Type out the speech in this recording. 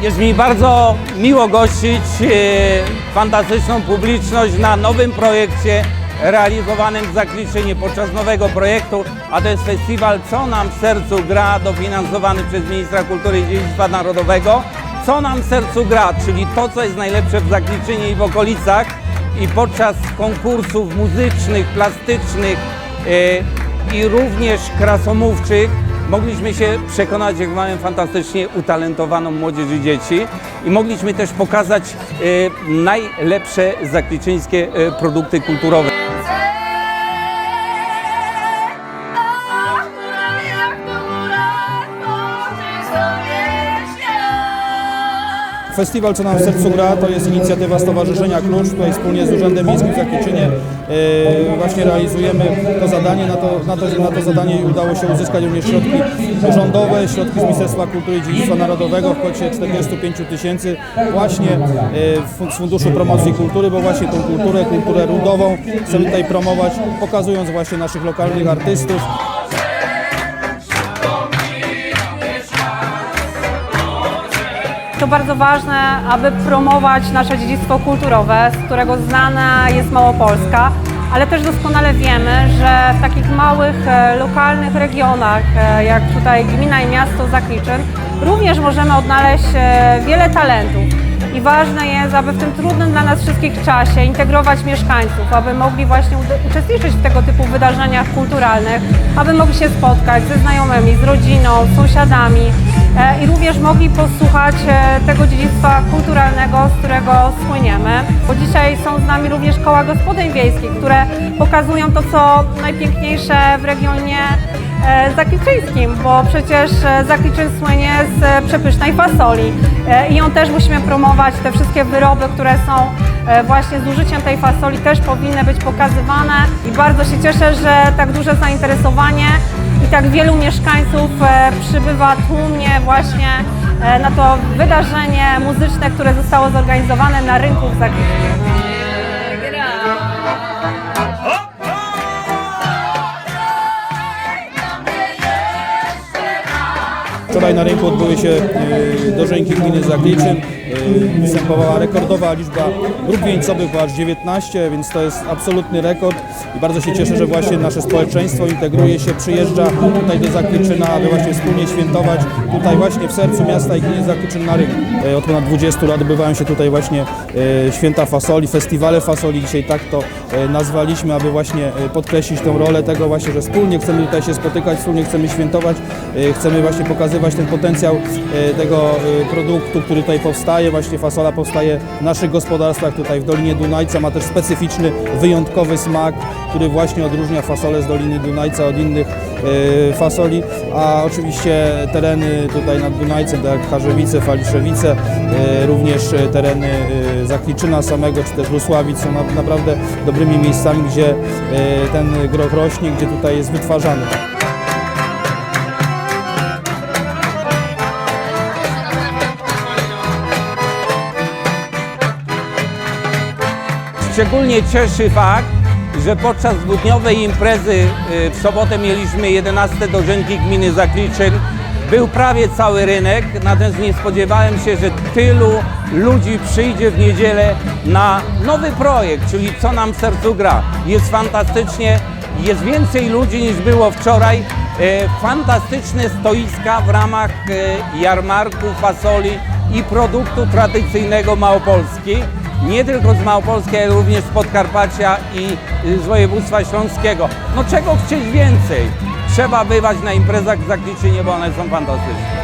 Jest mi bardzo miło gościć e, fantastyczną publiczność na nowym projekcie realizowanym w Zakliczynie podczas nowego projektu, a to jest festiwal Co nam w sercu gra, dofinansowany przez Ministra Kultury i Dziedzictwa Narodowego. Co nam w sercu gra, czyli to, co jest najlepsze w Zakliczynie i w okolicach i podczas konkursów muzycznych, plastycznych e, i również krasomówczych mogliśmy się przekonać, jak mamy fantastycznie utalentowaną młodzież i dzieci i mogliśmy też pokazać e, najlepsze zakliczyńskie e, produkty kulturowe. Festiwal Co nam w sercu gra to jest inicjatywa Stowarzyszenia Klucz. Tutaj wspólnie z Urzędem Miejskim w Zakieczynie e, właśnie realizujemy to zadanie. Na to, na, to, na to zadanie udało się uzyskać również środki rządowe, środki z Ministerstwa Kultury i Dziedzictwa Narodowego w kwocie 45 tysięcy właśnie e, z Funduszu Promocji Kultury, bo właśnie tą kulturę, kulturę ludową chcemy tutaj promować, pokazując właśnie naszych lokalnych artystów. Bardzo ważne, aby promować nasze dziedzictwo kulturowe, z którego znana jest Małopolska, ale też doskonale wiemy, że w takich małych, e, lokalnych regionach, e, jak tutaj gmina i miasto Zakliczyn, również możemy odnaleźć e, wiele talentów. I ważne jest, aby w tym trudnym dla nas wszystkich czasie integrować mieszkańców, aby mogli właśnie uczestniczyć w tego typu wydarzeniach kulturalnych, aby mogli się spotkać ze znajomymi, z rodziną, z sąsiadami i również mogli posłuchać e, tego dziedzictwa kulturalnego, z którego słyniemy. Bo dzisiaj są z nami również koła gospodyń wiejskich, które pokazują to, co najpiękniejsze w regionie e, zakliczyńskim, bo przecież e, Zakliczyn słynie z e, przepysznej fasoli E, i ją też musimy promować. Te wszystkie wyroby, które są e, właśnie z użyciem tej fasoli też powinny być pokazywane i bardzo się cieszę, że tak duże zainteresowanie tak wielu mieszkańców e, przybywa tłumnie właśnie e, na to wydarzenie muzyczne, które zostało zorganizowane na rynku w Zakliczynie. Wczoraj na rynku odbyły się e, dożynki gminy Zagliczyn. E, Występowała rekordowa liczba grup wieńcowych, aż 19, więc to jest absolutny rekord i bardzo się cieszę, że właśnie nasze społeczeństwo integruje się, przyjeżdża tutaj do Zakliczyna, aby właśnie wspólnie świętować tutaj właśnie w sercu miasta i gminy Zakliczyn na rynku. E, Od ponad 20 lat odbywają się tutaj właśnie e, święta fasoli, festiwale fasoli, dzisiaj tak to e, nazwaliśmy, aby właśnie e, podkreślić tą rolę tego właśnie, że wspólnie chcemy tutaj się spotykać, wspólnie chcemy świętować, e, chcemy właśnie pokazywać ten potencjał e, tego e, produktu, który tutaj powstaje. Właśnie fasola powstaje w naszych gospodarstwach tutaj w Dolinie Dunajca, ma też specyficzny, wyjątkowy smak, który właśnie odróżnia fasolę z Doliny Dunajca od innych e, fasoli, a oczywiście tereny tutaj nad Dunajcem, tak jak Charzewice, Faliszewice, e, również tereny e, Zakliczyna samego, czy też Lusławic są na- naprawdę dobrymi miejscami, gdzie ten groch rośnie, gdzie tutaj jest wytwarzany. Szczególnie cieszy fakt, że podczas dwudniowej imprezy y, w sobotę mieliśmy 11 dożynki gminy Zakliczyn. Był prawie cały rynek, natomiast nie spodziewałem się, że tylu ludzi przyjdzie w niedzielę na nowy projekt, czyli Co nam w sercu gra. Jest fantastycznie, jest więcej ludzi niż było wczoraj. E, Fantastyczne stoiska w ramach e, jarmarku fasoli i produktu tradycyjnego Małopolski nie tylko z Małopolski, ale również z Podkarpacia i z województwa śląskiego. No czego chcieć więcej? Trzeba bywać na imprezach w Zakliczynie, bo one są fantastyczne.